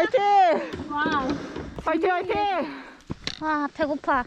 화이팅! 와, 화이팅 화이팅! 와 배고파.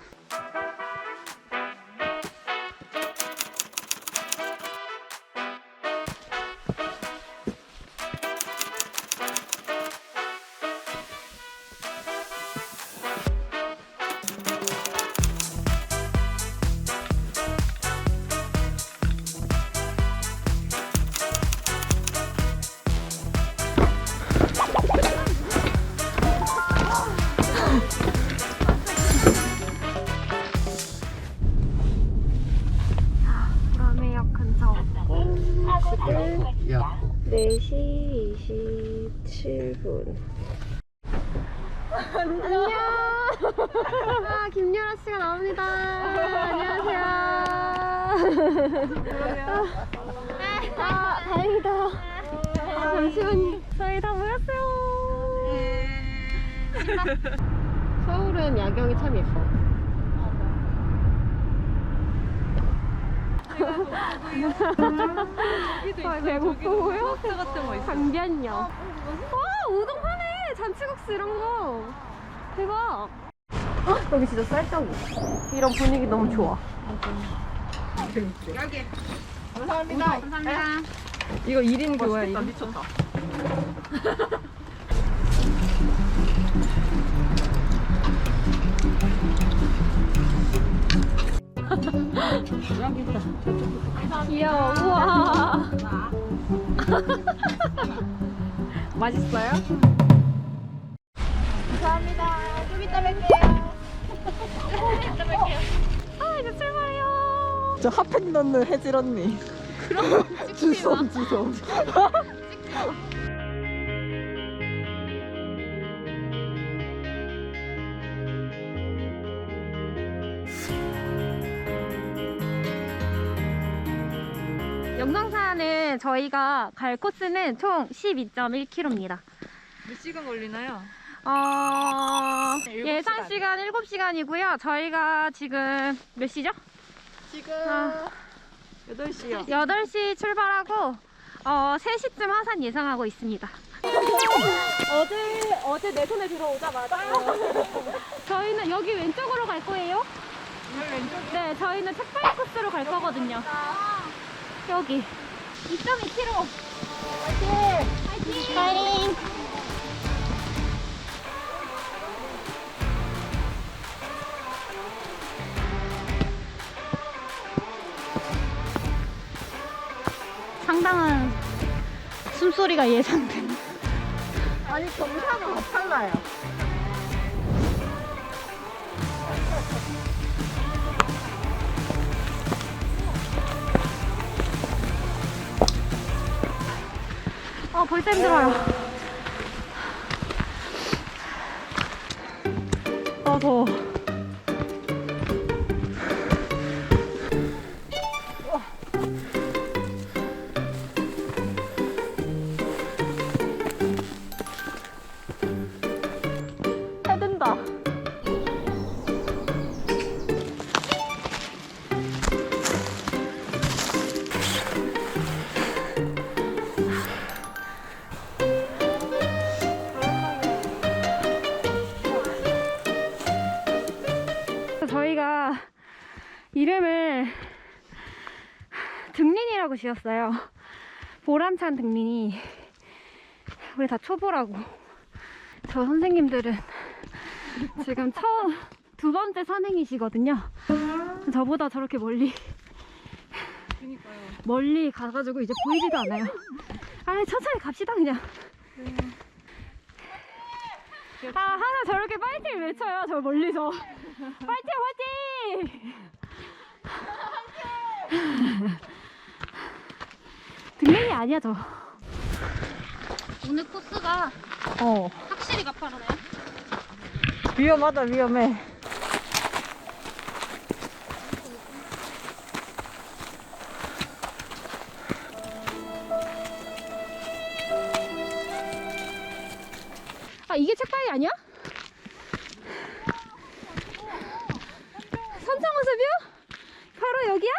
라매역 근처. 야 4시 27분. 안녕. 아, 김유라 씨가 나옵니다. 안녕하세요. 아, 다행이다. 잠시만요. 저희 다 모였어요. 서울은 야경이 참 예뻐. 아, 배고프고요. 같은 거 있어. 강변역. 와 우동 파네 잔치국수 이런 거 대박. 여기 진짜 쌀떡이. 이런 분위기 너무 좋아. 감사합니다. 감사합니다. 이거 1인 교야 맛있겠다. 1인 미쳤다. 귀여워. 우와. 맛있어요? 감사합니다. 좀 이따 뵐게요. 아 이제 출발해요. 저 핫팩 넣는 혜질 언니 그럼 주섬 주섬 영광산은 저희가 갈 코스는 총 12.1km입니다. 몇 시간 걸리나요? 어, 일곱 예상 시간 7시간이고요. 저희가 지금 몇 시죠? 지금 아. 8시요. 8시 출발하고 어, 3시쯤 하산 예상하고 있습니다. 어제 어제 내 손에 들어오자마자 저희는 여기 왼쪽으로 갈 거예요. 왼쪽 네, 저희는 책방 코스로 갈 거거든요. 여기. 2.2km. 파이팅! 파이팅! 상당한 숨소리가 예상됩니다. 아니 경사가 달라요 아, 벌써 힘들어요. 지었어요. 보람찬 등린이. 우리 다 초보라고. 저 선생님들은 지금 처음 두 번째 선행이시거든요. 저보다 저렇게 멀리 그니까요. 멀리 가가지고 이제 보이지도 않아요. 아 천천히 갑시다 그냥. 아 하나 저렇게 파이팅 외쳐요 저 멀리서. 파이팅 파이팅. 아니야 저. 오늘 코스가 어 확실히 가파르네요. 위험하다 위험해 아 이게 책방이 아니야? 선창호수뷰? 바로 여기야?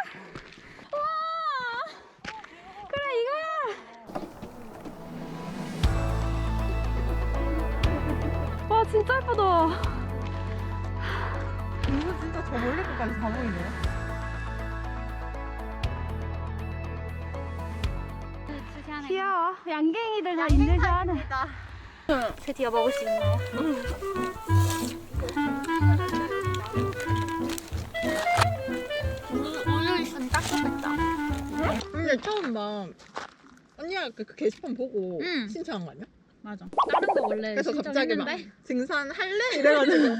진짜 예쁘다. 이거 진짜 저 멀리 끝까지 다 보이네요. 귀여워. 양갱이들 다 있는 줄 아는. 드디어 먹을 수 있나요? 근데 처음 막 언니가 그, 그 게시판 보고 응. 신청한 거 아니야? 맞아. 다른 거 원래 그래서 갑자기 막 신청했는데 등산 할래 이래가지고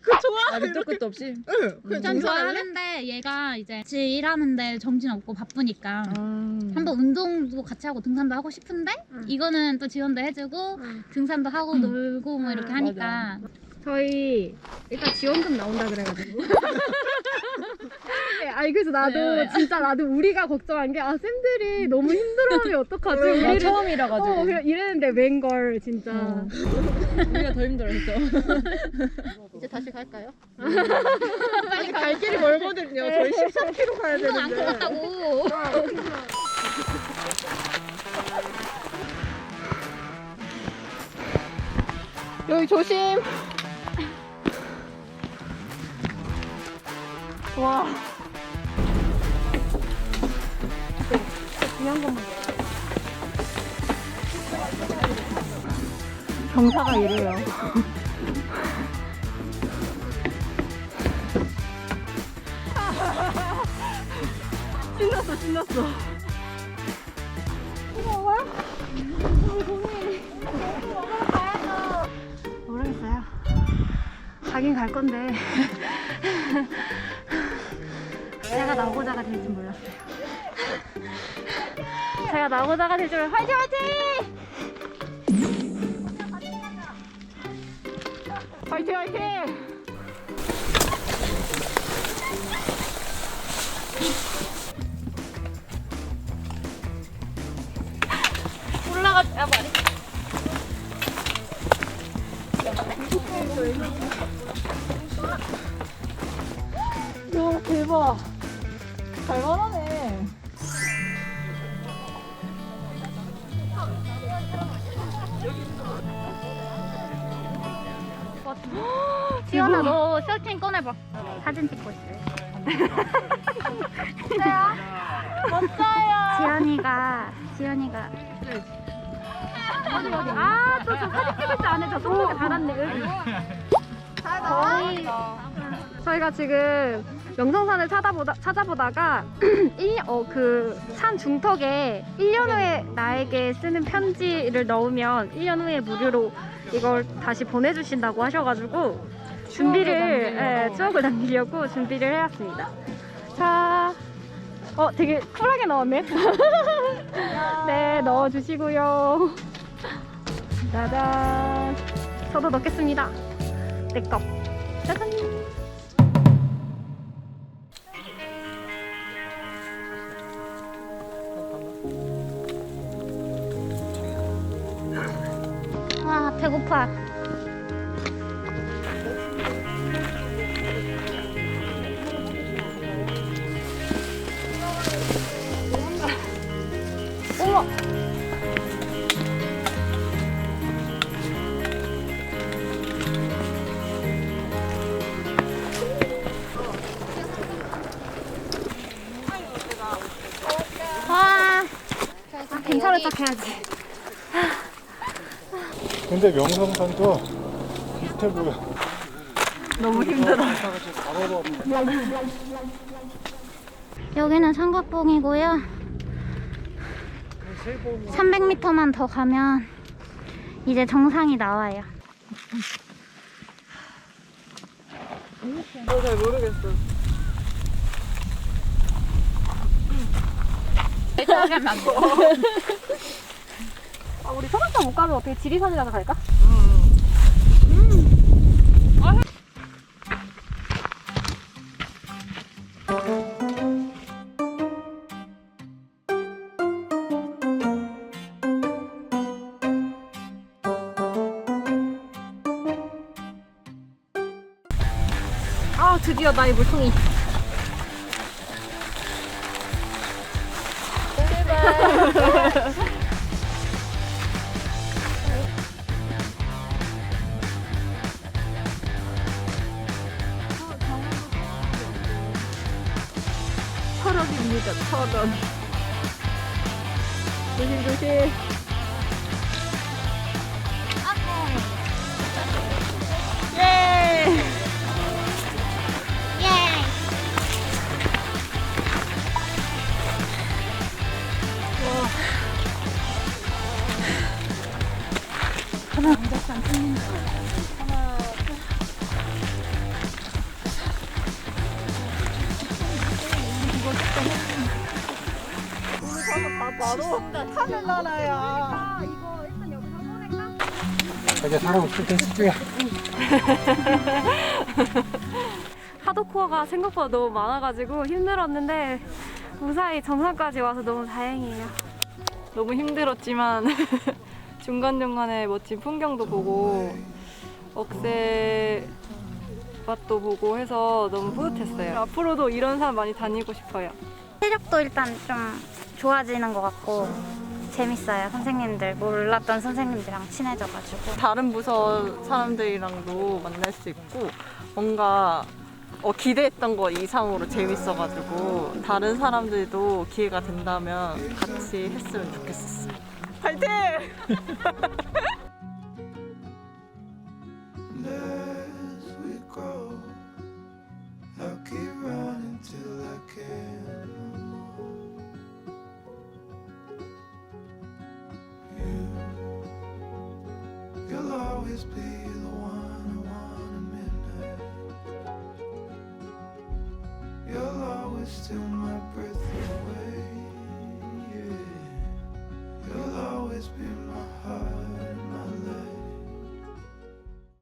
그 좋아. 아, 밑도 끝도 없이. 응. 그전 등산할래? 좋아하는데 얘가 이제 같이 일하는데 정신 없고 바쁘니까 음. 한번 운동도 같이 하고 등산도 하고 싶은데 이거는 또 지원도 해주고 등산도 하고 놀고 뭐 이렇게 하니까 저희 일단 지원금 나온다 그래가지고. 네, 아니 그래서 나도 진짜 나도 우리가 걱정한 게 아 쌤들이 너무 힘들어하면 어떡하지? 나 우리를 처음이라 가지고. 어, 이랬는데 웬걸 진짜. 어. 우리가 더 힘들었어. 이제 다시 갈까요? 아니 갈 길이 멀거든요. 저희 13km 가야 되는데. 끝났다고 여기 조심. 와. 중요한 것만. 경사가 이래요. 신났어, 신났어. 모르겠어요. 가긴 갈 건데. 제가 나고자가 될 줄 몰랐어요. 제가 나고자가 될 줄, 화이팅, 화이팅! 화이팅, 화이팅! 말이. 야 대박. 잘만하네. 지연아 너 셀팅 꺼내봐. 사진 찍고 있어요? 멋져요. 지연이가 지연이가. 어디 어디 아저 저 사진 찍을 줄 아네. 저 손목에 닿았네. 여기 저희 저희가 지금 명성산을 찾아보다 찾아보다가 어 그 산 중턱에 1년 후에 나에게 쓰는 편지를 넣으면 1년 후에 무료로 이걸 다시 보내주신다고 하셔가지고 준비를 예, 추억을 남기려고 준비를 해왔습니다. 자, 어 되게 쿨하게 넣었네. 네, 넣어주시고요. 짜잔. 저도 넣겠습니다. 내 거. 짜잔. 배고파 와. 아, 괜찮을 척 해야지 근데 명성산도 비슷해 보여. 너무 힘들어. 여기는 삼각봉이고요. 300m만 더 가면 이제 정상이 나와요. 나잘 모르겠어. 아, 우리 소각산 못 가면 어떻게 지리산이라도 갈까? 아 드디어 나의 물통이 진짜 천원. 조심 조심. 예. 예. 바로. 아 이거 일단 여기서 꺼낼까? 자기 사람 없을 때 집중해. 하드코어가 생각보다 너무 많아가지고 힘들었는데 무사히 정상까지 와서 너무 다행이에요. 너무 힘들었지만 중간중간에 멋진 풍경도 보고 억새 맛도 보고 해서 너무 뿌듯했어요. 앞으로도 이런 산 많이 다니고 싶어요. 체력도 일단 좀 좋아지는 것 같고 재밌어요. 선생님들 몰랐던 선생님들이랑 친해져가지고. 다른 부서 사람들이랑도 만날 수 있고 뭔가 어, 기대했던 거 이상으로 재밌어가지고 다른 사람들도 기회가 된다면 같이 했으면 좋겠었어요. 파이팅!